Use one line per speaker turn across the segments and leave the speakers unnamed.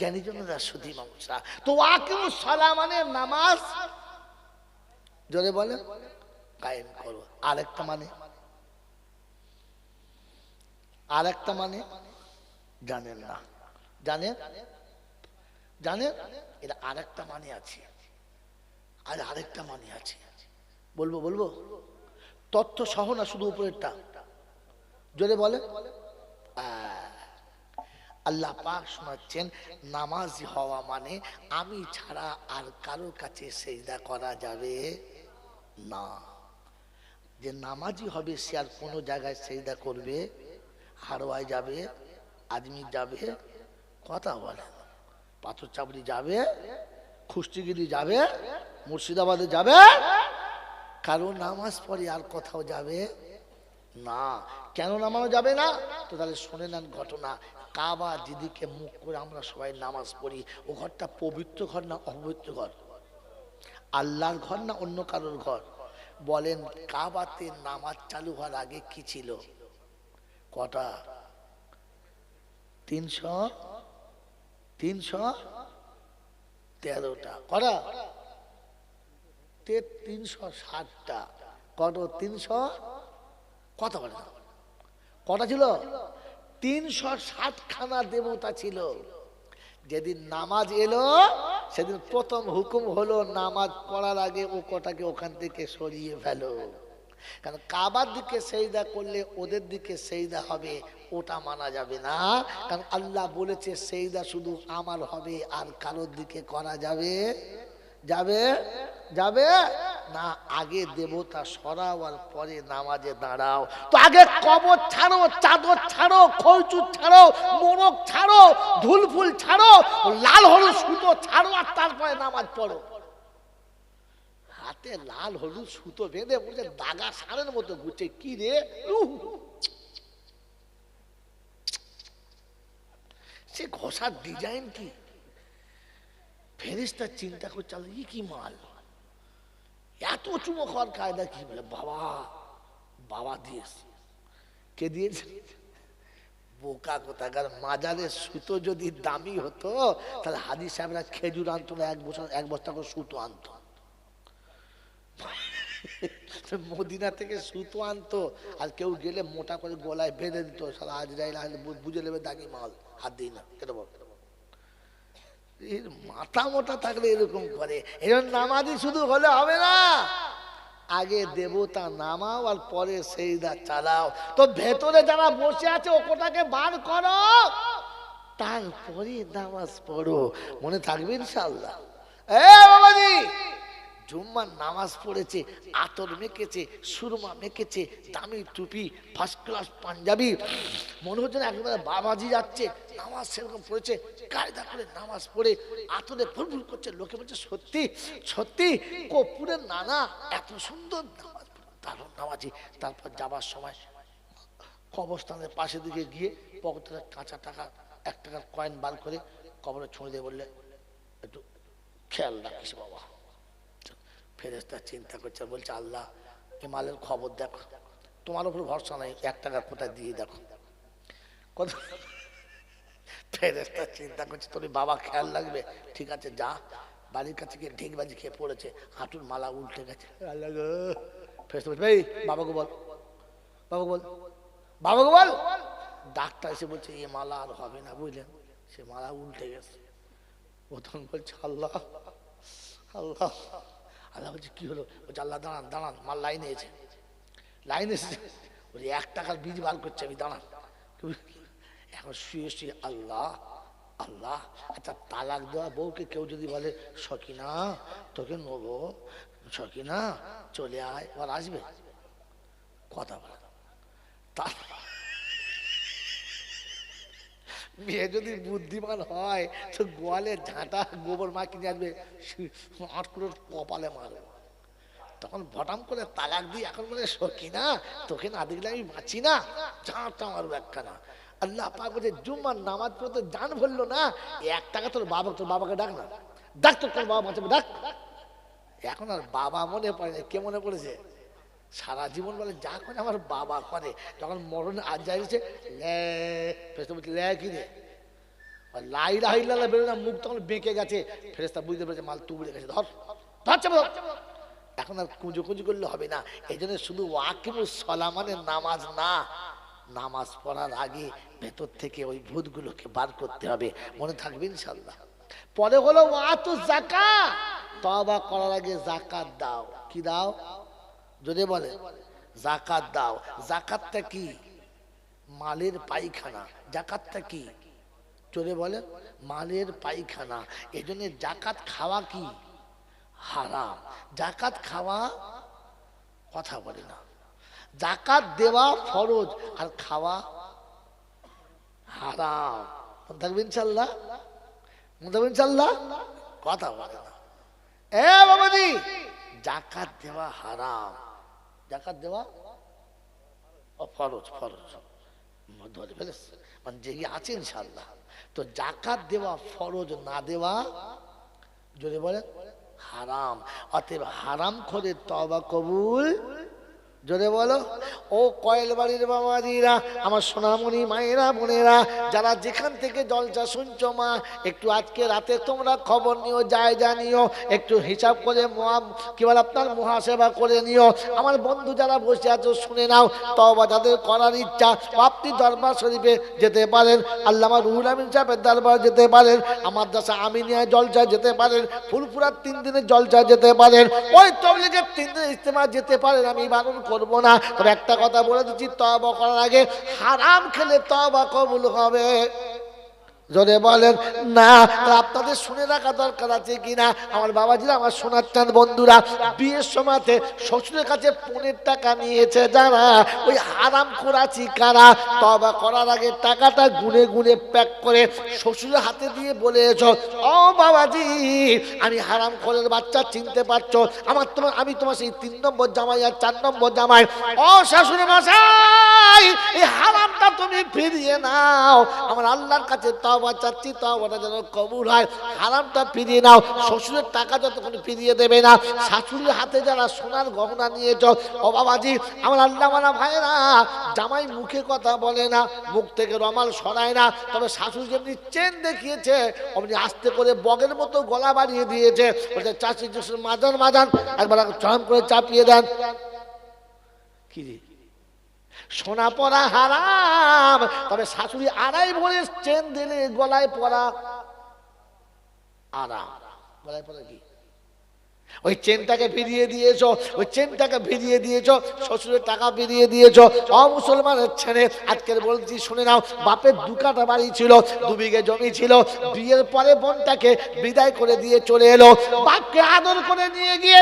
জ্ঞানী জনেরা সুধী মামসা তো ওয়াকিম সালা মানে নামাজ। জোরে বলে। কায়েম করো। আরেকটা মানে। আরেকটা মানে জানেন না। জানেন? জানেন? এটা আরেকটা মানে আছে। আর আরেকটা মানে আছে। বলব বলব? তথ্য সহ না শুধু উপরেরটা? জোরে বলে। আহ, আল্লাহ পাক শোনাচ্ছেন, নামাজি হওয়া মানে আমি ছাড়া আর কারও কাছে সেজদা করা যাবে না। যে নামাজি হবে, সে আর কোনো জায়গায় সেজদা করবে, হারোয়ায় যাবে, আজমির যাবে, কথা বলে পাথর চাপড়ি যাবে খুস্তিগিরি যাবে, মুর্শিদাবাদে যাবে, কারও নামাজ পড়ে আর কোথাও যাবে না। কেন নামানো যাবে না? তো তাহলে শুনে নেন ঘটনা। কাবা দিদিকে মুখ করে আমরা সবাই নামাজ পড়ি। ও ঘরটা পবিত্র ঘর না অপবিত্র ঘর? আল্লাহর ঘর না অন্য কারোর ঘর? বলেন, কাবাতে নামাজ চালু হওয়ার আগে কি ছিল? কটা? তিনশো? তিনশো? তেরোটা। কটা? তিনশো ষাটটা। কত? তিনশো? কত বলে? কটা ছিল? তিনশো ষাটখানা দেবতা ছিল। যেদিন নামাজ এলো, সেদিন প্রথম হুকুম হলো নামাজ পড়ার আগে ও কটাকে ওখান থেকে সরিয়ে ফেলো। কারণ কাবার দিকে সেইদা করলে ওদের দিকে সেইদা হবে, ওটা মানা যাবে না। কারণ আল্লাহ বলেছে, সেইদা শুধু আমার হবে আর কারোর দিকে করা যাবে? যাবে? যাবে? না, আগে দেবতা সরাও আর পরে নামাজে দাঁড়াও। তো আগে কবর ছাড়ো, চাদর ছাড়ো খৈচুর ছাড়ো, মোরগ ছাড়ো, ধুলফুল ছাড়ো, লাল হলুদ সুতো ছাড়ো আর তারপরে নামাজ পড়ো। হাতে লাল হলুদ সুতো বেঁধে বলছে, দাগা সারের মতো ঘুরছে। কি রে? সে ঘষার ডিজাইন কি? ফেরিস্তা চিন্তা করছে কি মাল? এত চুমো খাওয়ার কায়দা কি? বলে, বাবা বাবা দিয়েছে। কে দিয়েছে? বোকা কোথাকার মাজারের সুতো যদি দামি হতো, তাহলে হাদি সাহেবরা খেজুর আনতো না এক বছর, এক বস্তা করে সুতো আনতো। মদিনা থেকে সুতো আনতো, আর কেউ গেলে মোটা করে গলায় বেঁধে দিত সারা আসলে বুঝে নেবে দাগি মাল, হাত দিই না কেটে বল? এর মাথা মোটা থাকলে এরকম করে। এরকম নামাজি শুধু হলে হবে না। আগে দেবতা নামাও আর পরে সেইদা চালাও। তো ভেতরে যারা বসে আছে ওটাকে বার করো। তারপরে নামাজ পড়ো। মনে থাকবে ইনশাল্লাহ এ বাবাজি! জুম্মার নামাজ পড়েছে, আতর মেখেছে, সুরমা মেখেছে, দামি টুপি ফার্স্ট ক্লাস পাঞ্জাবি। মনে হচ্ছে না একেবারে বাবাজি যাচ্ছে, নামাজ সেরকম পড়েছে, কায়দা করে নামাজ পড়ে, আতরে ফুলফুল করছে, লোকে বলছে, সত্যি সত্যি কপুরের নানা, এত সুন্দর নামাজ। দারুণ নামাজি। তারপর যাবার সময় কবরস্থানের পাশে দিকে গিয়ে পকেটের কাঁচা টাকা, এক টাকার কয়েন বার করে কবরে ছুঁড়ে দিয়ে বললে, একটু খেয়াল রাখিস বাবা। ফেরেস্তা চিন্তা করছে বলছে আল্লাহ এ মালের খবর দেখো। তোমার উপর ভরসা নাই এক টাকা কোথায় দিয়ে দেখো। কত ফেরেস্তা চিন্তা করছে তোর বাবা খেয়াল লাগবে? ঠিক আছে যা। বাড়ির কাছে গিয়ে ঢিক বাজি খেয়ে পড়েছে হাঁটুর মালা উল্টে গেছে। আল্লাহ। ফেরেস্তা বলছে এই বাবাকে বল বাবাকে বল বাবাকে বল। ডাক্তার এসে বলছে এ মালা আর হবে না বুঝলেন? সে মালা উল্টে গেছে। প্রথম বলছে আল্লাহ আল্লাহ। আল্লাহ বলছে, কি হলো? বলছে, আল্লাহ, দাঁড়ান দাঁড়ান, মাল লাইনে এসে। লাইনে এসেছে বলছে, এক টাকার বীজ বার করছে আমি, দাঁড়ান। এখন শুয়ে শুয়ে, আল্লাহ আল্লাহ আচ্ছা তালাক দেওয়া বউকে কেউ যদি বলে, সকিনা, তোকে নেব, সকিনা, চলে আয় ওর আসবে? কথা বলে। না। মেয়ে যদি বুদ্ধিমান হয়, তো গোয়ালে ঝাঁটা গোবর মা কিনে আসবে কপালে মারবে। তখন ভটাম করে তালাক দিয়ে এখন মানে সখী না, তোকে না দেখলে আমি বাঁচি না। ঝাঁটা মারবো একখানা। আল্লাহ পাক বলছে, জুম্মার নামাজ পড়তে জান ভরলো না, এক টাকা তোর বাবা তোর বাবাকে ডাক না। ডাক তোর তোর বাবা বাঁচাবে, ডাক। এখন আর বাবা মনে পড়ে না, কে মনে পড়েছে? সারা জীবন বলে, যা করে আমার বাবা করে। যখন মরণ আজ যাইছে লে বলছে, লে কি রে? লাইলা হাইলা বেরো না, মুখ তখন বেঁকে গেছে। ফেরেস্তা বুঝতে পেরেছে, মাল তুবড়ে গেছে। ধর ধরছে এখন আর কুঁজো কুঁজো করলে হবে না। এই জন্য শুধু ওয়াকিমুস সলা মানে নামাজ না। নামাজ পড়ার আগে ভেতর থেকে ওই ভূতগুলোকে বার করতে হবে। মনে থাকবে ইনশাল্লাহ পরে হলো ওয়াতু জাকা তবা করার আগে জাকাত দাও। কি দাও? যদি বলে, জাকাত দাও। জাকাতটা কি? মালের পায়খানা। জাকাতটা কি? চলে বলে, মালের পায়খানা। এই জন্য জাকাত খাওয়া কি? হারাম। জাকাত খাওয়া কথা বলে না। জাকাত দেওয়া ফরজ আর খাওয়া হারাম। মনে থাকবে ইনশাল্লাহ মনে থাকবে ইনশাল্লাহ কথা বলে না। এ বাবাজি, জাকাত দেওয়া হারাম। জাকাত দেওয়া? অফরজ ফরজ ধরে ফেলেছ মানে যে আছে ইনশাল্লাহ তো জাকাত দেওয়া ফরজ, না দেওয়া? যদি বলেন। হারাম। অতএব হারাম করে তবা কবুল জোরে বলো। ও কয়েল বাড়ির বাবাজিরা আমার সোনামণি মায়েরা বোনেরা, যারা যেখান থেকে জলসা শুনছো মা, একটু আজকে রাতে তোমরা খবর নিও, যায় জানিও, একটু হিসাব করে মহা- কি বলে আপনার মহাসেবা করে নিও। আমার বন্ধু যারা বসে আছো, শুনে নাও তবা যাদের করার ইচ্ছা। আপনি দরবার শরীফে যেতে পারেন, আল্লামা রুহুল আমিন সাহেবের দরবার যেতে পারেন আমার দাসা আমিনিয়া জলসা যেতে পারেন, ফুলপুরার তিন দিনের জলসা যেতে পারেন, ওই তবলিগের তিন দিনের ইস্তেমা যেতে পারেন, আমি বারণ করব না। তবে একটা কথা বলে দিচ্ছি তবা করার আগে হারাম খেলে তবা কবুল হবে। যদি বলেন, না আপনাদের শুনে রাখা দরকার আছে কিনা? আমার বাবাজিরা, আমার সোনার চাঁদ বন্ধুরা, বিয়ের সময়তে শ্বশুরের কাছে পনেরো টাকা নিয়েছে যারা, ওই হারাম করাছি কারা তবা করার আগে টাকাটা গুনে গুনে প্যাক করে শ্বশুরের হাতে দিয়ে বলেছ ও বাবাজি, আমি হারাম করের বাচ্চা চিনতে পারছ, আমার তোমার, আমি তোমার সেই তিন নম্বর জামাই আর চার নম্বর জামাই। ও শাশুড়ি মশাই, এই হারামটা তুমি ফিরিয়ে নাও। আমার আল্লাহর কাছে তবা চাচ্ছি তবাটা যেন কবুল হয়। হারামটা ফিরিয়ে নাও। শ্বশুরের টাকা যতক্ষণ ফিরিয়ে দেবে না, শাশুড়ির হাতে যারা সোনার গহনা নিয়েছ ও বাবাজি, আমার আল্লাহ মানা ভাইরা জামাই মুখে কথা বলে না, মুখ থেকে রমাল সরায় না, তবে শাশুড়ি যেমনি চেন দেখিয়েছে, অমনি আস্তে করে বগের মতো গলা বাড়িয়ে দিয়েছে। বলছে চাষি মাজান মাজান একবার চরম করে চাপিয়ে দেন। কি সোনা পরা হারাম। তবে শাশুড়ি আড়াই ভরে চেন দিলে গলায় পরা আরাম। গলায় পরা কি? ওই চেনটাকে ফিরিয়ে দিয়েছ, ওই চেনটাকে ফিরিয়ে দিয়েছ, শ্বশুরের টাকা ফিরিয়ে দিয়েছ অ মুসলমানের ছেলে, আজকের বলছি শুনে নাও, বাপের দু কাটা বাড়ি ছিল, দু বিঘে জমি ছিল, বিয়ের পরে বোনটাকে বিদায় করে দিয়ে চলে এলো। বাপকে আদর করে নিয়ে গিয়ে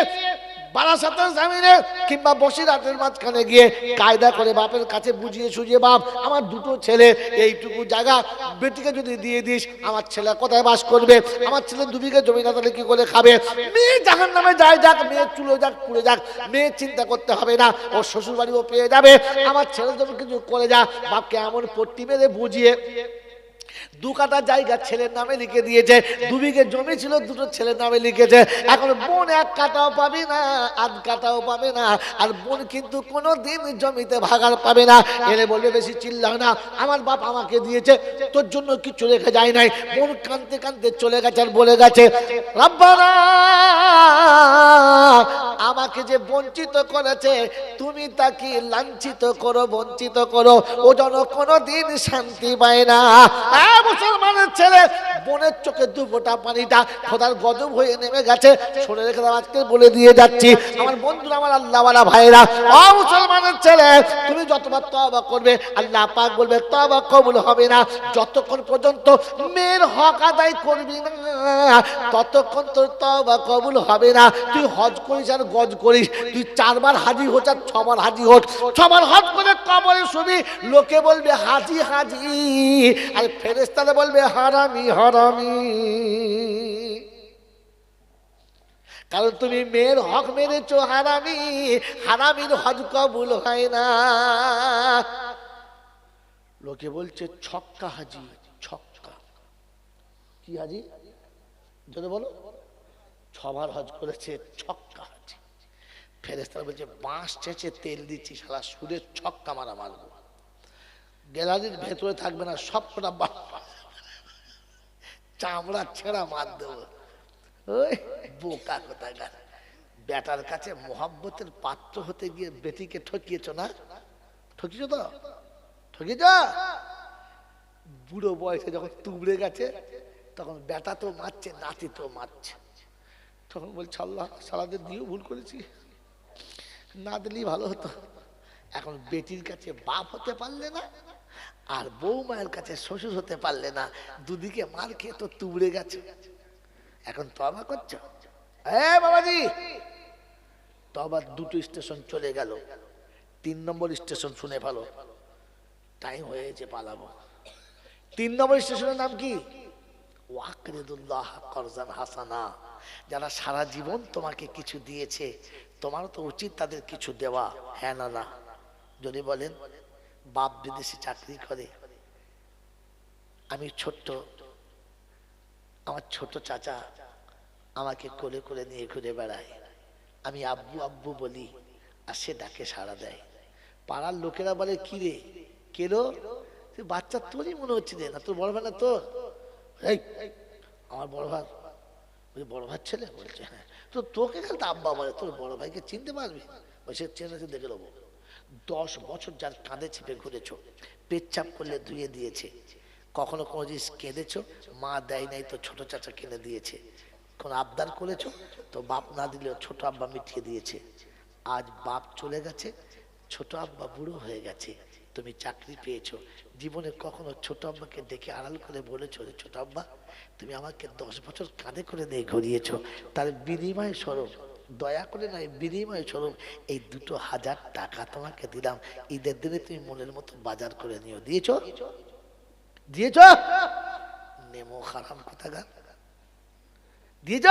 মাঝখানে গিয়ে কায়দা করে বাপের কাছে বুঝিয়ে সুঝিয়ে, বাপ, আমার দুটো ছেলে, এইটুকু জায়গা, বেটিকে যদি দিয়ে দিস, আমার ছেলে কোথায় বাস করবে? আমার ছেলে দুবিঘে জমি না, তাহলে কি করে খাবে? মেয়ে জাহান নামে যায় যাক, মেয়ে চুলো যাক, পুড়ে যাক, মেয়ে চিন্তা করতে হবে না ওর শ্বশুর বাড়িও পেয়ে যাবে। আমার ছেলে যখন কিছু করে যা, বাপকে এমন পট্টি মেরে বুঝিয়ে দু কাটা জায়গা ছেলের নামে লিখে দিয়েছে, দু বিঘে জমি ছিল, দুটো ছেলের নামে লিখেছে। এখন বোন এক কাটাও পাবে না, আধ কাটাও পাবে না, আর বোন কিন্তু কোনো দিন জমিতে ভাগার পাবে না। এলে বলবে, বেশি না, আমার বাপ আমাকে দিয়েছে, তোর জন্য কিছু রেখে যায় নাই। বোন কানতে কানতে চলে গেছে আর বলে গেছে আমাকে যে বঞ্চিত করেছে, তুমি তাকে লাঞ্ছিত করো, বঞ্চিত করো। ও যেন কোনো দিন শান্তি পায় না। হ্যাঁ, মুসলমানের ছেলে। বোনের চোখে দু পানিটা খোদার গজব হয়ে নেমে গেছে। শুনে রেখে আজকে বলে দিয়ে যাচ্ছি। আমার বন্ধুরা আমার আল্লাহওয়ালা ভাইরা ও মুসলমানের ছেলে তুমি যতবার তবা করবে আল্লাহ পাক বলবে তবা কবুল হবে না। যতক্ষণ পর্যন্ত মেয়ের হক আদায় করবি না ততক্ষণ তোর তবা কবুল হবে না। তুই হজ করিস আর গজ করিস। তুই চারবার হাজি হোচ আর ছবার হাজি হোক ছবার হজ করে কবরে শুবি। লোকে বলবে হাজি হাজি। আর ফেরেস্তারা বলবে, হারামি হারামি। কারণ তুমি মেয়ের হক মেরেছ হারামি। হারামির হজ কবুল হয় না। লোকে বলছে, ছক্কা হাজি, ছক্কা। কি হাজি? যদি বলো। ছবার হজ করেছে, ছক্কা হাজি। ফেরেস্তারা বলছে, বাঁশ চেঁচে তেল দিচ্ছি সারা সুদের ছক্কা মারা মারবো গ্যালারির ভেতরে থাকবে না, সবটা চামড়া ছেঁড়া মার দেবো। ওই বোকা কোথাকার। বেটার কাছে মোহাব্বতের পাত্র হতে গিয়ে বেটিকে ঠকিয়েছ না? ঠকিয়েছ তো? ঠকিয়েছ? বুড়ো বয়সে যখন তুবড়ে গেছে, তখন বেটা তো মারছে, নাতি তো মারছে। তখন বলছে, আল্লাহ সারাদের দিয়েও ভুল করেছি। না দিলেই ভালো হতো। এখন বেটির কাছে বাপ হতে পারলে না আর বৌমায়ের কাছে শ্বশুর হতে পারলে না, দুদিকে মার খেয়ে তো তুবড়ে গেছে। এখন তবা করছ? এ বাবাজি! তবা দুটো স্টেশন চলে গেল। তিন নম্বর স্টেশন শুনে ভালো টাইম হয়েছে পালাবো। তিন নম্বর স্টেশনের নাম কি? ওয়াকরিদুল্লাহ করজান হাসানা। যারা সারা জীবন তোমাকে কিছু দিয়েছে, তোমারও তো উচিত তাদের কিছু দেওয়া। হ্যাঁ না না। যদি বলেন বাপ বিদেশে চাকরি করে। আমি ছোট্ট, আমার ছোট চাচা আমাকে কোলে কোলে নিয়ে ঘুরে বেড়ায়। আমি আব্বু আব্বু বলি আর সে ডাকে সাড়া দেয়। পাড়ার লোকেরা বলে, কি রে? কেলো তুই বাচ্চা তোরই মনে হচ্ছে রে, না তোর বড় ভাই না এই, আমার বড় ভাই। বলছি বড় ভাই ছেলে? বলছে হ্যাঁ। তো তোকে খালি তো আব্বা বলে, তোর বড় ভাইকে চিনতে পারবি? বলছে চেনেছে দেখে নেব। দশ বছর যার কাঁধে চেপে ঘুরেছ, পেচ্ছাপ করলে ধুয়ে দিয়েছে। কখনো কোনো জিনিস কেঁদেছ? মা দেয় নাই তো ছোট চাচা কিনে দিয়েছে। কোন আবদার করেছ? তো বাপ না দিলেও ছোট আব্বা মিটিয়ে দিয়েছে। আজ বাপ চলে গেছে, ছোট আব্বা বুড়ো হয়ে গেছে। তুমি চাকরি পেয়েছ। জীবনে কখনো ছোট আব্বাকে ডেকে আড়াল করে বলেছ ছোট আব্বা, তুমি আমাকে দশ বছর কাঁধে করে নিয়ে ঘুরিয়েছো। তার বিনিময় স্বরূপ দয়া করে নয় বিনিময় স্বরূপ এই দুটো হাজার টাকা তোমাকে দিলাম। ঈদের দিনে তুমি মনের মতো বাজার করে নিও। দিয়েছ? দিয়েছ? নেমো খারাপ কোথাকার দিয়েছ?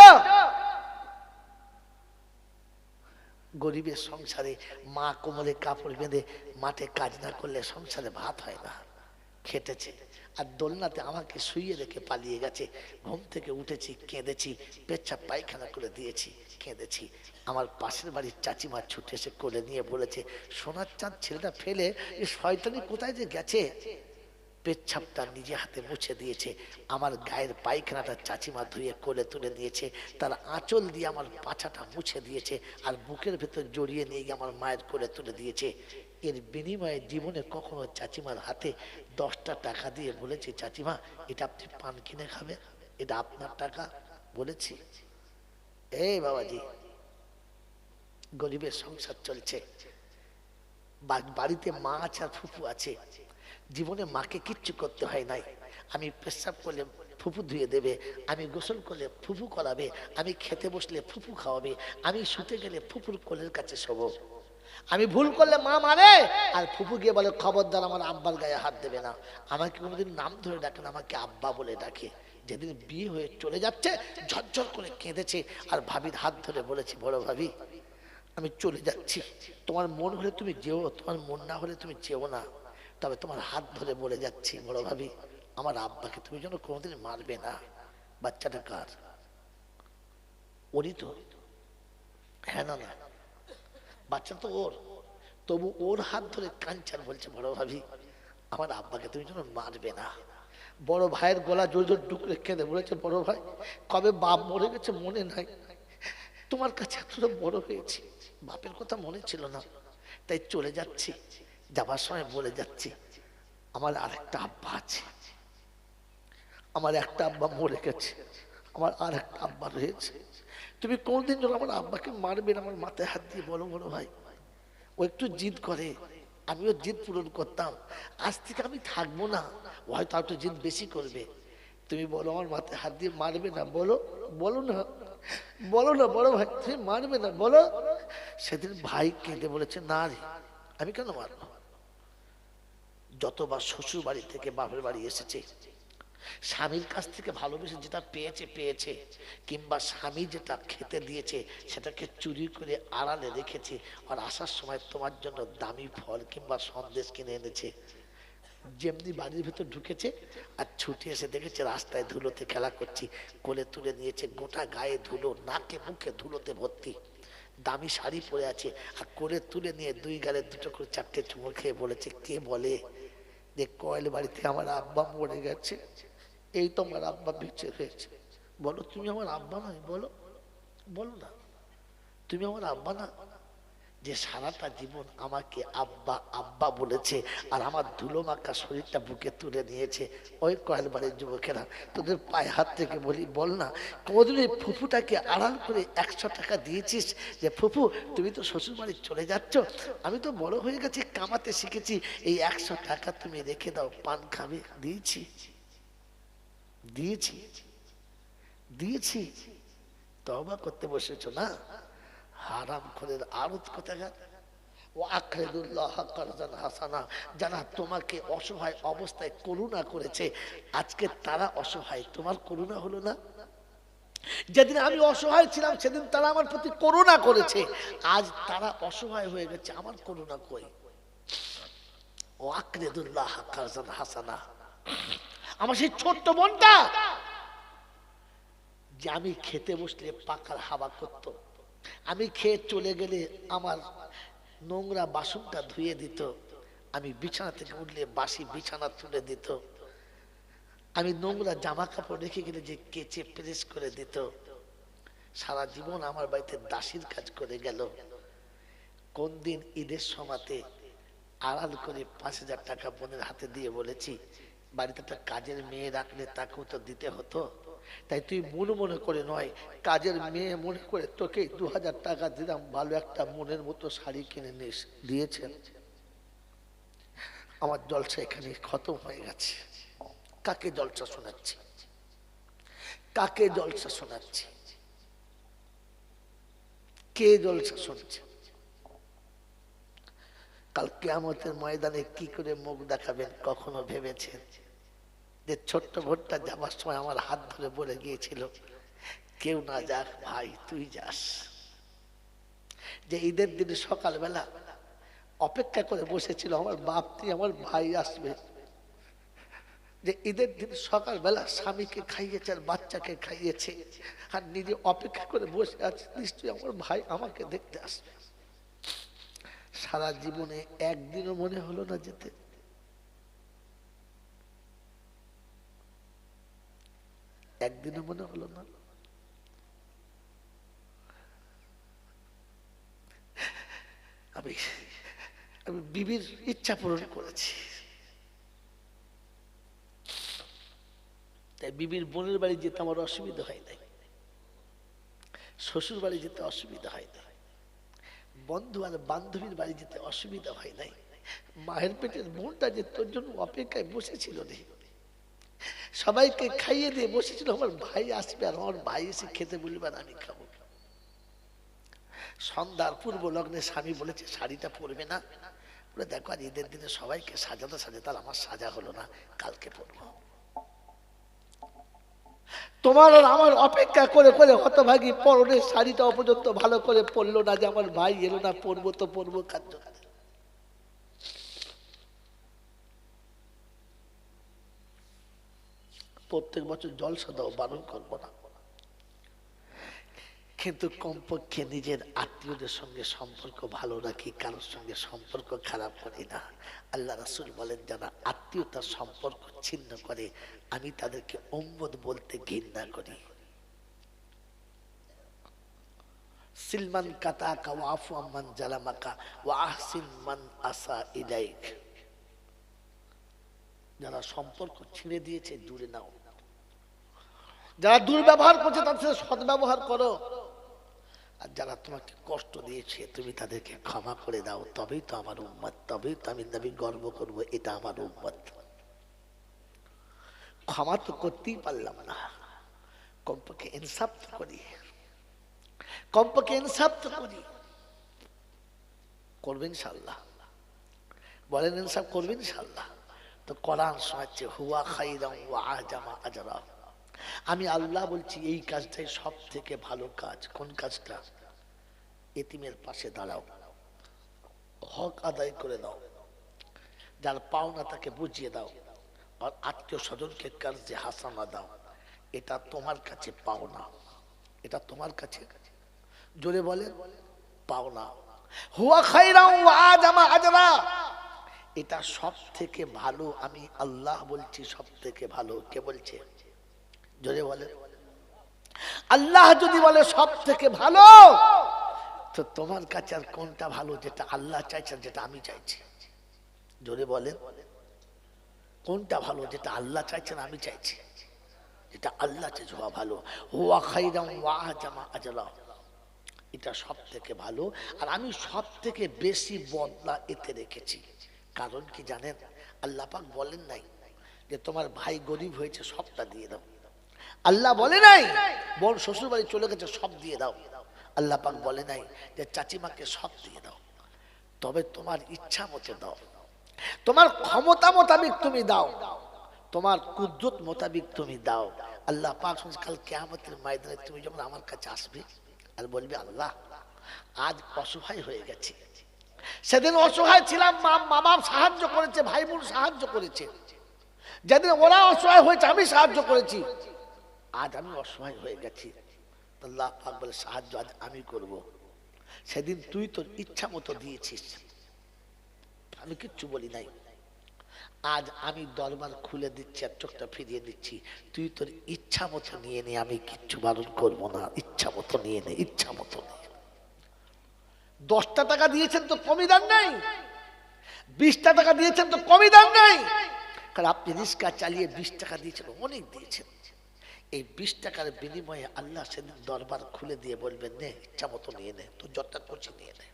গরিবের সংসারে মা কোমরে কাপড় বেঁধে মাঠে কাজ না করলে সংসারে ভাত হয় না। খেটেছে। আর দোলনাতে আমাকে শুইয়ে রেখে পালিয়ে গেছে। ঘুম থেকে উঠেছি, কেঁদেছি পেচ্ছাপ পায়খানা করে দিয়েছি, কেঁদেছি। আমার পাশের বাড়ির চাচিমা ছুটে এসে কোলে নিয়ে বলেছে, সোনার চাঁদ ছেলেটা ফেলে, এ শয়তানি কোথায় যে গেছে? পেচ্ছাপটা নিজে হাতে মুছে দিয়েছে। আমার গায়ের পায়খানাটা চাচিমা ধুয়ে কোলে তুলে নিয়েছে। তার আঁচল দিয়ে আমার পাছাটা মুছে দিয়েছে আর বুকের ভেতর জড়িয়ে নিয়ে গিয়ে আমার মায়ের কোলে তুলে দিয়েছে। এর বিনিময়ে জীবনে কখনো চাচিমার হাতে দশটা টাকা দিয়ে বলেছি, চাচিমা, এটা আপনি পান কিনে খাবেন? এটা আপনার টাকা? বলেছি। এই বাবাজি, গরিবের সংসার চলছে। বাড়িতে মা আছে আর ফুফু আছে। জীবনে মাকে কিচ্ছু করতে হয় নাই। আমি পেশাব করলে ফুফু ধুয়ে দেবে, আমি গোসল করলে ফুফু করাবে, আমি খেতে বসলে ফুফু খাওয়াবে, আমি শুতে গেলে ফুফুর কোলের কাছে শোবো। আমি ভুল করলে মা মারে? আর ফুফু গিয়ে বলে, খবরদার, আমার আব্বার গায়ে হাত দেবে না। আমাকে কোনোদিন নাম ধরে ডাকে না, আমাকে আব্বা বলে ডাকে। যেদিন বিয়ে হয়ে চলে যাচ্ছে, ঝরঝর করে কেঁদেছে আর ভাবির হাত ধরে বলেছে, বড় ভাবি, আমি চলে যাচ্ছি। তোমার মন হলে তুমি যেও, তোমার মন না হলে তুমি যেও না। তবে তোমার হাত ধরে বলে যাচ্ছি, বড় ভাবি, আমার আব্বাকে তুমি যেন কোনোদিন মারবে না। বাচ্চাটা কার? ওরই তো। হ্যাঁ না না। বাচ্চা তো ওর। তবু ওর হাত ধরে কাঞ্চার বলছে, বড় ভাবি, আমার আব্বাকে তুমি যেন মারবে না। বড় ভাইয়ের গলা জোর জোর ডুকরে কেঁদে বলেছে, বড় ভাই, কবে বাপ মরে গেছে মনে নাই? তোমার কাছে এতটা বড় হয়েছি, বাপের কথা মনে ছিল না। তাই চলে যাচ্ছি, যাবার সময় বলে যাচ্ছি, আমার আরেকটা আব্বা আছে। আমার একটা আব্বা মরে গেছে। আমার আর একটা আব্বা রয়েছে। তুমি কোনদিন যেন আমার আব্বাকে মারবে না, আমার মাথায় হাত দিয়ে বলো বড় ভাই, ও একটু জিদ করে, আমিও জিদ পূরণ করতাম, আজ থেকে আমি থাকব না হয়তো আর একটু জিদ বেশি করবে। তুমি বলো, আমার মাথায় হাত দিয়ে মারবে না, বলো বলো না বলো না বড় ভাই, তুমি মারবে না, বলো। সেদিন ভাই কেঁদে বলেছে, না রে, আমি কেন মারবো? যতবার শ্বশুর বাড়ি থেকে বাপের বাড়ি এসেছে স্বামীর কাছ থেকে ভালোবেসে যেটা পেয়েছে পেয়েছে, কিংবা স্বামী যেটা খেতে দিয়েছে, সেটাকে চুরি করে আড়ালে রেখেছে, আর আসার সময় তোমার জন্য দামি ফল কিংবা সন্দেশ কিনে এনেছে। যেমনি বাড়ির ভেতর ঢুকেছে, আর ছুটে এসে দেখেছে রাস্তায় ধুলোতে খেলা করছি, কোলে তুলে নিয়েছে গোটা গায়ে ধুলো, নাকে মুখে ধুলোতে ভর্তি। দামি শাড়ি পরে আছে, আর কোলে তুলে নিয়ে দুই গালে দুটো করে চারটে চুমো খেয়ে বলেছে, কে বলে? যে কয়েল বাড়িতে আমার আব্বা মরে গেছে, এই তো আমার আব্বা বেঁচে রয়েছে বলো, তুমি আমার আব্বা নয়, বলো। বলো না। তুমি আমার আব্বা না? যে সারাটা জীবন আমাকে আব্বা আব্বা বলেছে আর আমার ধুলো মাখা শরীরটা বুকে তুলে নিয়েছে। ওই কয়েল বাড়ির যুবকেরা, তোদের পায়ে হাত থেকে বলি, বল না, কোনোদিন ফুফুটাকে আড়াল করে একশো টাকা দিয়েছিস যে, ফুফু, তুমি তো শ্বশুর বাড়ি চলে যাচ্ছ, আমি তো বড় হয়ে গেছি, কামাতে শিখেছি, এই একশো টাকা তুমি রেখে দাও, পান খাবে। দিয়েছি। দিয়েছি। দিয়েছি। তবা করতে বসেছো না? হারাম খোরের আরত কোথাকার? ও আখরেদুল্লাহ কারজান হাসানা যারা তোমাকে অসহায় অবস্থায় করুণা করেছে, আজকে তারা অসহায়। তোমার করুণা হলো না? যেদিন আমি অসহায় ছিলাম, সেদিন তারা আমার প্রতি করুণা করেছে। আজ তারা অসহায় হয়ে গেছে, আমার করুণা কই? ও আক্রেদুল্লাহ কারজান হাসানা আমার সেই ছোট্ট বোনটা, যে আমি খেতে বসলে পাকার হাওয়া করত। আমি খেয়ে চলে গেলে আমার নোংরা বাসনটা ধুয়ে দিত। আমি বিছানা থেকে উঠলে বাসি বিছানা তুলে দিত। আমি নোংরা জামা কাপড় রেখে গেলে যে কেচে প্রেস করে দিত। সারা জীবন আমার বাড়িতে দাসির কাজ করে গেল। কোন দিন ঈদের সমাতে আড়াল করে পাঁচ হাজার টাকা বোনের হাতে দিয়ে বলেছি, বাড়িতে একটা কাজের মেয়ে রাখলে তাকেও তো দিতে হতো? তাই তুই মনে মনে করে নয়, কাজের মেয়ে মনে করে তোকে দু হাজার টাকা দিলাম, ভালো একটা মনের মতো শাড়ি কিনে নিস, দিয়েছেন। আমার জলসা এখানে খতম হয়ে গেছে। কাকে জলসা শোনাচ্ছি? কাকে জলসা শোনাচ্ছি? কে জলসা শুনছে? কাল কেয়ামতের ময়দানে কি করে মুখ দেখাবেন, কখনো ভেবেছেন? যে ছোট্ট ভোটটা যাবার সময় আমার হাত ধরে বলে গিয়েছিল, কেউ না যাক ভাই, তুই যাস। যে ঈদের দিনে সকালবেলা অপেক্ষা করে বসেছিল, আমার বাপ তুই আমার ভাই আসবে। যে ঈদের দিন সকালবেলা স্বামীকে খাইয়েছে আর বাচ্চাকে খাইয়েছে, আর নিজে অপেক্ষা করে বসে আছে, নিশ্চয়ই আমার ভাই আমাকে দেখতে আসবে। সারা জীবনে একদিনও মনে হলো না যেতে। একদিনও মনে হলো না? আমি আমি বিবির ইচ্ছা পূরণ করেছি। তাই বিবির বোনের বাড়ি যেতে আমার অসুবিধা হয় নাই। শ্বশুর বাড়ি যেতে অসুবিধা হয় নাই। বন্ধু আর বান্ধবীর বাড়ি যেতে অসুবিধা হয় নাই। মায়ের পেটের বোনটা যে তোর জন্য অপেক্ষায় বসেছিল রে। সবাইকে খাইয়ে দিয়ে বসেছিল, আমার ভাই আসবে আর আমার ভাই এসে খেতে বলবে আমি খাব। সন্ধ্যার পূর্ব লগ্নে স্বামী বলেছে, শাড়িটা পরবে না। বলে, দেখো আর ঈদের দিনে সবাইকে সাজাতে সাজে তার আমার সাজা হলো না, কালকে পরবো। তোমার আর আমার অপেক্ষা করে করে হতভাগী পরনের শাড়িটা পর্যন্ত ভালো করে পরলো না যে, আমার ভাই এলো না, পরবো তো, পরবো কার্য প্রত্যেক বছর জলসা দাও বারণ করব না। কিন্তু কমপক্ষে নিজের আত্মীয়দের সঙ্গে সম্পর্ক ভালো রাখি, কারোর সঙ্গে সম্পর্ক খারাপ করি না। আল্লাহ রাসুল বলেন, যারা আত্মীয়তার সম্পর্ক ছিন্ন করে, আমি তাদেরকে অম্বদ বলতে ঘৃণা করি। সিলমান কাতাকা ওয়া আফু জালামাকা ওয়া মান আসা ইলাইক। যারা সম্পর্ক ছিঁড়ে দিয়েছে, দূরে নাও। যারা দুর্ব্যবহার করছে, তাদের সাথে সদ্ব্যবহার করো। আর যারা তোমাকে কষ্ট দিয়েছে, তুমি তাদেরকে ক্ষমা করে দাও। তবেই তো আমার উম্মত, তবেই তো আমি নবী গর্ব করব, এটা আমার উম্মত। ক্ষমা তো করতেই পারলাম না। কমপক্ষে ইনসাফ তো করি। কমপক্ষে ইনসাফ তো করি। করবেন ইনশাল্লাহ বলেন ইনসাফ করবেন ইনশাল্লাহ তো কোরআন শোনাচ্ছে, হুয়া খাইরাম ওয়া আজরা। আমি আল্লাহ বলছি, এই কাজটাই সব থেকে ভালো কাজ। কোন কাজটা? এতিমের পাশে দাঁড়াও। হক আদায় করে দাও। যার পাওনা তাকে বুঝিয়ে দাও। আর আত্মীয় স্বজনকে কার্যে হাসানা দাও। এটা তোমার কাছে পাওনা। এটা তোমার কাছে। জোরে বলে পাওনা। হুয়া খাইরাম ওয়া আজামা আজরা। এটা সব থেকে ভালো, আমি আল্লাহ বলছি সব থেকে ভালো। কে বলছে? জোরে বলে। আল্লাহ যদি বলে সব থেকে ভালো, তো তোমার কাছে আর কোনটা ভালো যেটা আল্লাহ চাইছেন যেটা আমি চাইছি? জোরে বলেন কোনটা ভালো যেটা আল্লাহ চাইছেন আমি চাইছি? যেটা আল্লাহ চাইছে হওয়া ভালো। হুয়া খাইরাম ওয়া জামা এটা সব থেকে ভালো। আর আমি সব থেকে বেশি বদলা এতে রেখেছি। কারণ কি জানেন? আল্লাহ পাক বলেন নাই যে তোমার ভাই গরিব হয়েছে, সবটা দিয়ে দাও। আল্লাহ বলে নাই, বোন শ্বশুর বাড়ি চলে গেছে, সব দিয়ে দাও। আল্লাহ পাক বলে নাই যে চাচিমাকে সব দিয়ে দাও। তবে তোমার ইচ্ছা মতো দাও। তোমার ক্ষমতা মোতাবিক তুমি দাও। তোমার কুদ্রত মোতাবিক তুমি দাও। আল্লাহ পাক কাল কেয়ামতের ময়দানে তুমি যখন আমার কাছে আসবে, আর বলবে, আল্লাহ, আজ অসহায় হয়ে গেছে। সেদিন অসহায় ছিলাম, মা মা বাপ সাহায্য করেছে, ভাই বোন সাহায্য করেছে। যেদিন ওরা অসহায় হয়েছে, আমি সাহায্য করেছি। আজ আমি অসহায় হয়ে গেছি। আল্লাহ বলে, সাহায্য আজ আমি করব। সেদিন তুই তোর ইচ্ছা মতো দিয়েছিস। আমি কিচ্ছু বলি নাই। আজ আমি দরবার খুলে দিচ্ছি আর চোখটা ফিরিয়ে দিচ্ছি। তুই তোর ইচ্ছা মতো নিয়ে নে, আমি কিচ্ছু বারণ করব না। ইচ্ছা মতো নিয়ে নে, ইচ্ছা মতো নিয়ে। দশটা টাকা দিয়েছেন তো কমই দান নাই। বিশটা টাকা দিয়েছেন তো কমই দান নাই। কারণ আপনি রিস্কা চালিয়ে বিশ টাকা দিয়েছেন, অনেক দিয়েছেন। এই বিশ টাকার বিনিময়ে আল্লাহ সেদিন দরবার খুলে দিয়ে বলবেন, নে ইচ্ছা মতো নিয়ে নে তো যতটা খুশি নিয়ে নে।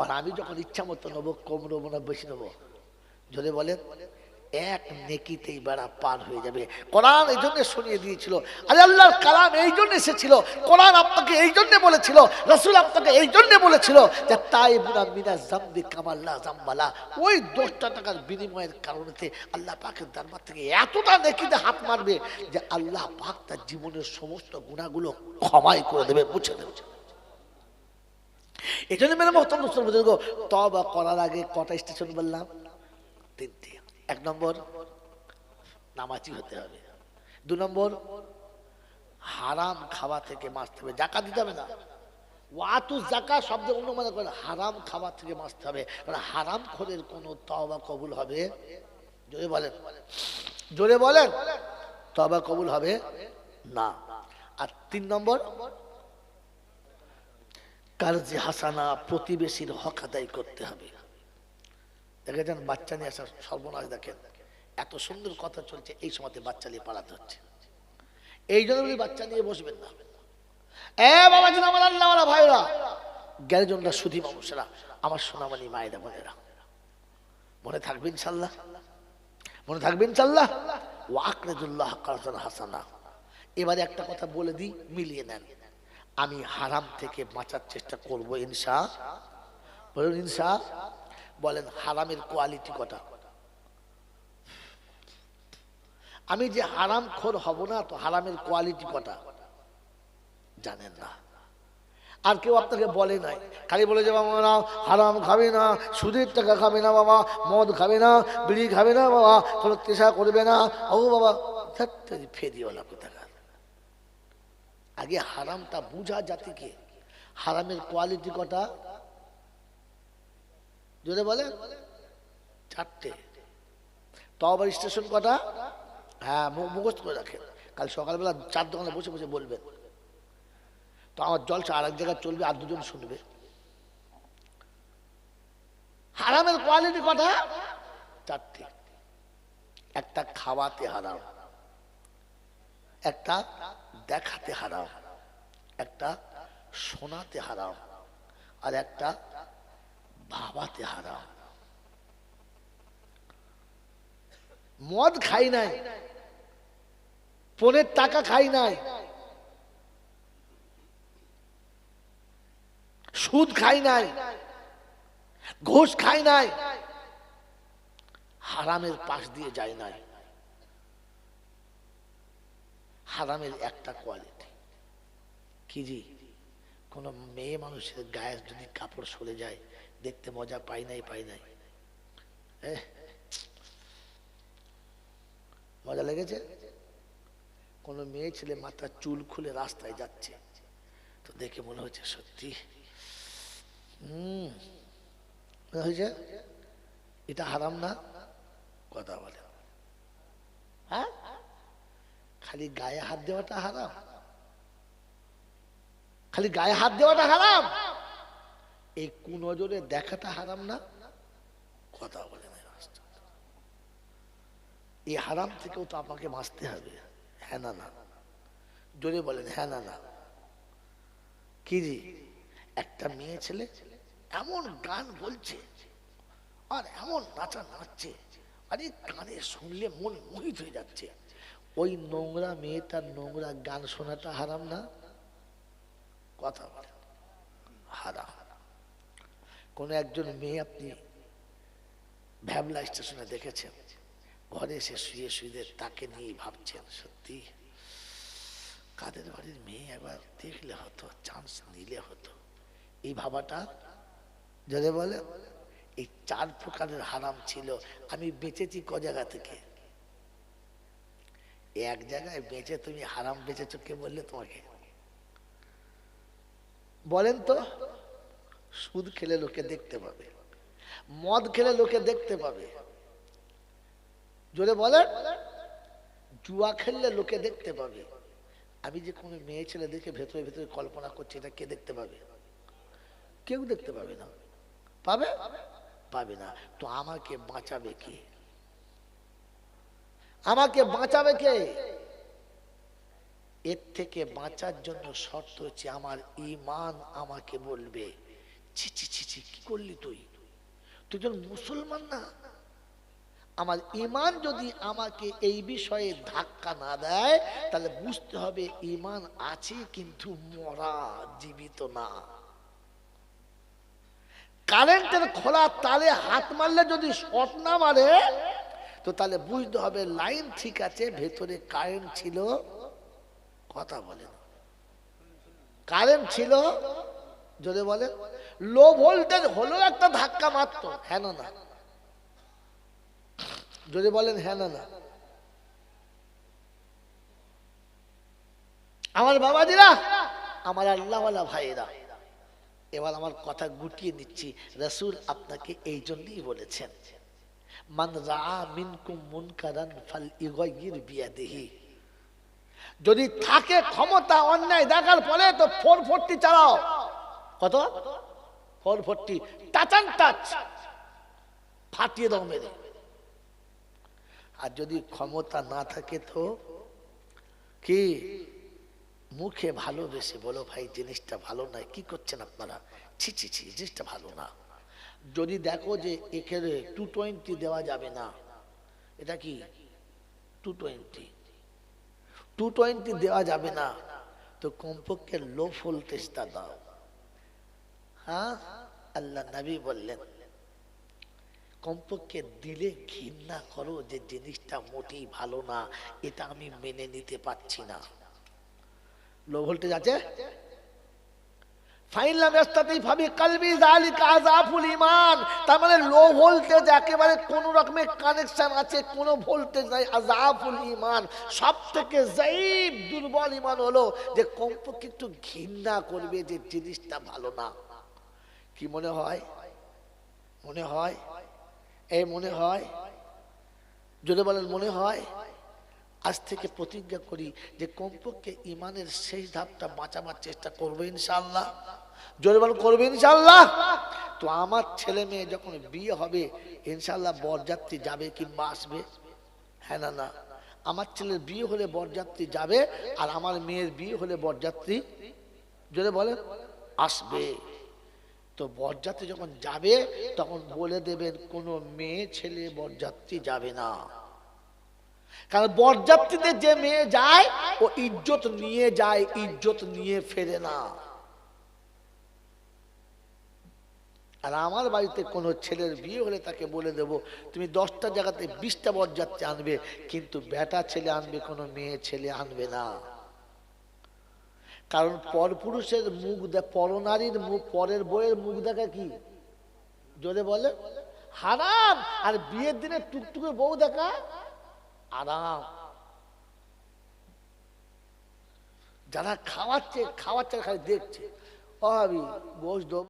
আর আমি যখন ইচ্ছা মতো নেব কম নেব না বেশি নেব। যদি বলেন। এক নেকিতেই বেড়া পার হয়ে যাবে। কোরআন এই জন্য শুনিয়ে দিয়েছিল। আরে আল্লাহর কালাম এই জন্য এসেছিল। কোরআন আপনাকে এই জন্য বলেছিল, রসুল আপনাকে এই জন্য বলেছিল যে তাই বুনা মিনা জাম্বি কামাল্লা জাম্বালা ওই দশটা টাকার বিনিময়ের কারণেতে আল্লাহ পাকের দরবার থেকে এতটা নেকিতে হাত মারবে যে, আল্লাহ পাক তার জীবনের সমস্ত গুণাগুলো ক্ষমাই করে দেবে মুছে দেবে এই জন্য মেরে মহতম তবা করার আগে কটা স্টেশন বললাম? তিনটে। এক নম্বর নামাজি হতে হবে। দু নম্বর হারাম খাওয়া থেকে বাঁচতে হবে। জাকা দিতে হবে না। ওয়াতু জাকা শব্দ অনুমান করে হারাম খাওয়া থেকে বাঁচতে হবে। কারণ হারাম খোরের কোনো তবা কবুল হবে? জোরে বলেন। জোরে বলেন। তবা কবুল হবে না। আর তিন নম্বর, কারজে হাসানা প্রতিবেশীর হক আদায় করতে হবে। দেখেছেন? বাচ্চা নিয়ে আসার সর্বনাশ দেখেন। এত সুন্দর কথা চলছে, এই সময়তে বাচ্চা নিয়ে পালাতে হচ্ছে। এই জন্য বাচ্চা নিয়ে বসবেন না। এ বাবা জন আমার ভাইরা। গ্যারেজনরা সুধী মানুষেরা, আমার সোনামানি মায়েরা, বোনেরা। মনে থাকবেন ইনশাল্লাহ? মনে থাকবেন ইনশাল্লাহ? ও আকরেজুল্লাহ কারজান হাসানা। এবারে একটা কথা বলে দিই, মিলিয়ে নেন। আমি হারাম থেকে বাঁচার চেষ্টা করব ইনশা। বলুন ইনশা। বলেন হারামের কোয়ালিটি কটা? আমি যে হারাম খোর হব না, তো হারামের কোয়ালিটি কটা? জানেন না। আর কেউ আপনাকে বলে নাই, খালি বলে যে বাবা না, হারাম খাবে না, সুদের টাকা খাবে না বাবা মদ খাবে না, বিড়ি খাবে না বাবা কোনো তেষা করবে না। ও বাবা ফেরিওয়ালা কোথাকার? আগে হারামটা বুঝা জাতিকে, হারামের কোয়ালিটি কটা? জোরে বলে? চারটে। তবার স্টেশন কটা? হ্যাঁ মুখস্থ করে রাখেন কাল সকালবেলা চার দোকানে বসে বসে বলবেন তো আমার জলসা আর এক জায়গায় চলবে, আর দুজন শুনবে। হারামের কোয়ালিটি কটা? চারটে। একটা খাওয়াতে হারাম। একটা দেখাতে হারাম। একটা শোনাতে হারাম। আর একটা ভাবাতে হারাম মদ খাই নাই, পনেরো টাকা খাই নাই, সুদ খাই নাই, ঘুষ খাই নাই, হারামের পাশ দিয়ে যায় নাই। হারামের একটা কোয়ালিটি কি জি? কোনো মেয়ে মানুষের গায়ে যদি কাপড় সরে যায় দেখতে মজা পাই নাই পাই নাই। মজা লেগেছে? কোনো মেয়ে ছেলে মাথার চুল খুলে রাস্তায় যাচ্ছে, তো দেখে মনে হচ্ছে সত্যি। হম হয়েছে? এটা হারাম না? কথা বলে। হ্যাঁ? খালি গায়ে হাত দেওয়াটা হারাম। খালি গায়ে হাত দেওয়াটা হারাম? এই কুনজরে দেখাটা হারাম না? কথা বলে এই হারাম থেকেও তো আপনাকে বাঁচতে হবে। হ্যাঁ না না। জোরে বলেন হ্যাঁ না না। কি রে? একটা মেয়ে ছেলে এমন গান বলছে আর এমন নাচা নাচছে, আরে কানে শুনলে মন মোহিত হয়ে যাচ্ছে। ওই নোংরা মেয়েটার নোংরা গান শোনাটা হারাম না? কথা বলে হারাম। কোন একজন মেয়ে আপনি ভ্যাবলা স্টেশনে দেখেছেন? ঘরে এসে শুয়ে শুয়ে তাকে নিয়ে ভাবছেন, সত্যি? কাদের বাড়ির মেয়ে একবার দেখলে হতো চান্স নিলে হতো। এই ভাবাটা যদি বলে এই চার প্রকারের হারাম ছিল। আমি বেঁচেছি ক জায়গা থেকে? এক জায়গায় বেঁচে তুমি হারাম বেঁচেছো, কে বললে তোমাকে? বলেন তো। সুদ খেলে লোকে দেখতে পাবে, মদ খেলে লোকে দেখতে পাবে। জোরে বলেন, জুয়া খেললে লোকে দেখতে পাবে। আমি যে কোনো মেয়ে ছেলে দেখে ভেতরে ভেতরে কল্পনা করছি, এটা কে দেখতে পাবে? কেউ দেখতে পাবে না। পাবে? পাবে না। তো আমাকে বাঁচাবে কে? আমাকে বাঁচাবে কে? এর থেকে বাঁচার জন্য শর্ত হচ্ছে, আমার ইমান আমাকে বলবে। ছি কি করলি তুই? তুই একজন মুসলমান না, আমার ইমান যদি আমাকে এই বিষয়ে ধাক্কা না দেয়, তাহলে বুঝতে হবে ইমান আছে কিন্তু মরা, জীবিত না। কারেন্টের খোলা তালে হাত মারলে যদি শর্ট না মারে, তো তাহলে বুঝতে হবে লাইন ঠিক আছে, ভেতরে কারেন্ট ছিল, কথা বলেন। কারেন্ট ছিল যদি বলেন। লো ভোল্টেজ হলো একটা ধাক্কা মারত হ্যাঁ না। যদি বলেন হ্যাঁ না। আমার বাবাজিরা, আমার আল্লাহওয়ালা ভাইয়েরা, এবার আমার কথা গুটিয়ে নিচ্ছি। রসুল আপনাকে এই জন্যই বলেছেন, মান রা মিনকুম মুনকারান ফাল ইগাইয়ির বিয়াদিহি। যদি থাকে ক্ষমতা অন্যায় দেখার পরে তো ফোর ফোরটি চালাও। কত? Four forty touch. And touch ফাটিয়ে দাও মেরে। আর যদি ক্ষমতা না থাকে তো কি মুখে ভালোবেসে বলো ভাই, জিনিসটা ভালো নয় কি করছেন আপনারা? ছি ছি ছি, জিনিসটা ভালো না। যদি দেখো যে এখানে টু টোয়েন্টি দেওয়া যাবে না, এটা কি? টু টোয়েন্টি টু টোয়েন্টি দেওয়া যাবে না, তো কমপক্ষে লো ভোল্টেজটা দাও। হ্যাঁ? আল্লাহ নবী বললেন, কমপক্ষে দিলে ঘৃণা করো যে জিনিসটা মোটেই ভালো না, এটা আমি মেনে নিতে পারছি না। লো ভোল্টেজ আছে? রাস্তাতেই ভাবি কালবি জালিকা আজাফুল ইমান তার মানে লো ভোল্টেজ একেবারে কোন রকমের কানেকশন আছে, কোনো ভোল্টেজ নাই আজাফুল ইমান সব থেকে দুর্বল ইমান হলো যে কমপক্ষে একটু ঘৃণা করবে যে জিনিসটা ভালো না। কি মনে হয়? মনে হয়? এই মনে হয়? যদি বলেন মনে হয়, আজ থেকে প্রতিজ্ঞা করি যে কমপক্ষে ইমানের শেষ ধাপটা বাঁচাবার চেষ্টা করব ইনশাল্লাহ জোরে বল করবে ইনশাল্লাহ তো আমার ছেলে মেয়ে যখন বিয়ে হবে ইনশাল্লাহ বরযাত্রী যাবে কিংবা আসবে। হ্যাঁ না না। আমার ছেলের বিয়ে হলে বরযাত্রী যাবে আর আমার মেয়ের বিয়ে হলে বরযাত্রী জোরে বলেন, আসবে। তো বরযাত্রী যখন যাবে, তখন বলে দেবেন, কোনো মেয়ে, ছেলে বরযাত্রী যাবে না। কারণ বরযাত্রীতে যে মেয়ে যায়, ও ইজ্জত নিয়ে যায়, ইজ্জত নিয়ে ফেরে না। আর আমার বাড়িতে কোনো ছেলের বিয়ে হলে তাকে বলে দেব, তুমি দশটা জায়গাতে বিশটা বরযাত্রী আনবে, কিন্তু বেটা ছেলে আনবে, কোনো মেয়ে ছেলে আনবে না। কারণ পরপুরুষের মুখ পরনারীর মুখ, পরের বইয়ের মুখ দেখা কি? জোরে বলে। হারাম। আর বিয়ের দিনে টুকটুকে বউ দেখা আরাম। যারা খাওয়াচ্ছে খাওয়াচ্ছে, খালি দেখছে। অভাবি, বস